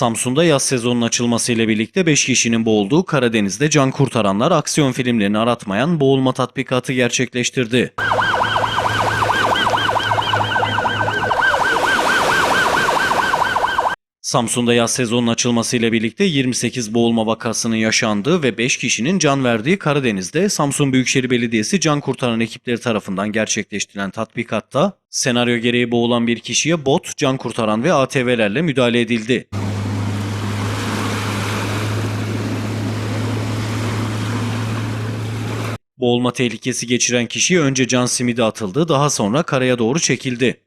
Samsun'da yaz sezonunun açılmasıyla birlikte 5 kişinin boğulduğu Karadeniz'de can kurtaranlar aksiyon filmlerini aratmayan boğulma tatbikatı gerçekleştirdi. Samsun'da yaz sezonunun açılmasıyla birlikte 28 boğulma vakasının yaşandığı ve 5 kişinin can verdiği Karadeniz'de Samsun Büyükşehir Belediyesi can kurtaran ekipleri tarafından gerçekleştirilen tatbikatta senaryo gereği boğulan bir kişiye bot, can kurtaran ve ATV'lerle müdahale edildi. Boğulma tehlikesi geçiren kişiye önce can simidi atıldı, daha sonra karaya doğru çekildi.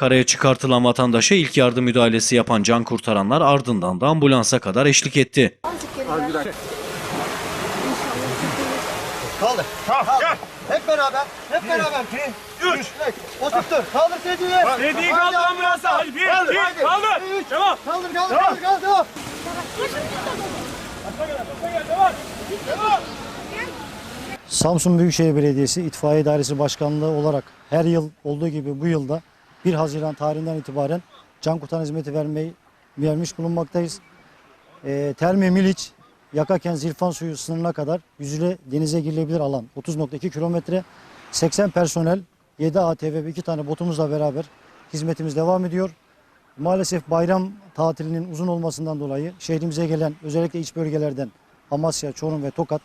Karaya çıkartılan vatandaşa ilk yardım müdahalesi yapan can kurtaranlar ardından da ambulansa kadar eşlik etti. Kaldır. Kaldır. Hep beraber. Hep beraber. Üç. Oturttur. Kaldır sedyeyi. Dediği kaldı ambulansa. Hadi bir, Kaldır, iki, kaldır. Üç. Devam. Kaldır, kaldır, kaldır, kaldır, devam. Samsun Büyükşehir Belediyesi İtfaiye Dairesi Başkanlığı olarak her yıl olduğu gibi bu yılda 1 Haziran tarihinden itibaren can kurtaran hizmeti vermeyi vermiş bulunmaktayız. Ee, Terme Miliç, Yakaken Zilfan suyu sınırına kadar yüzüyle denize girilebilir alan 30.2 kilometre 80 personel 7 ATV ve 2 tane botumuzla beraber hizmetimiz devam ediyor. Maalesef bayram tatilinin uzun olmasından dolayı şehrimize gelen özellikle iç bölgelerden Amasya, Çorum ve Tokat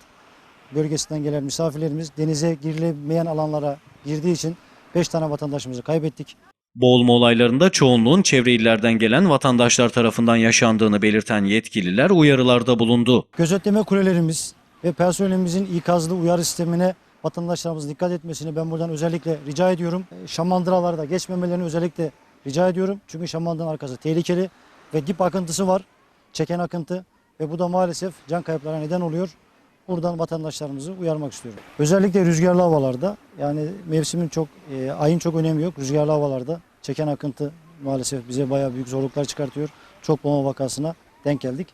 bölgesinden gelen misafirlerimiz denize girilemeyen alanlara girdiği için 5 tane vatandaşımızı kaybettik. Boğulma olaylarında çoğunluğun çevre illerden gelen vatandaşlar tarafından yaşandığını belirten yetkililer uyarılarda bulundu. Gözetleme kulelerimiz ve personelimizin ikazlı uyarı sistemine vatandaşlarımızın dikkat etmesini ben buradan özellikle rica ediyorum. E, Şamandıralarda geçmemelerini özellikle rica ediyorum. Çünkü şamandırın arkası tehlikeli ve dip akıntısı var. Çeken akıntı ve bu da maalesef can kayıplarına neden oluyor. Buradan vatandaşlarımızı uyarmak istiyorum. Özellikle rüzgarlı havalarda yani mevsimin çok, e, ayın çok önemi yok. Rüzgarlı havalarda çeken akıntı maalesef bize bayağı büyük zorluklar çıkartıyor. Çok boğma vakasına denk geldik.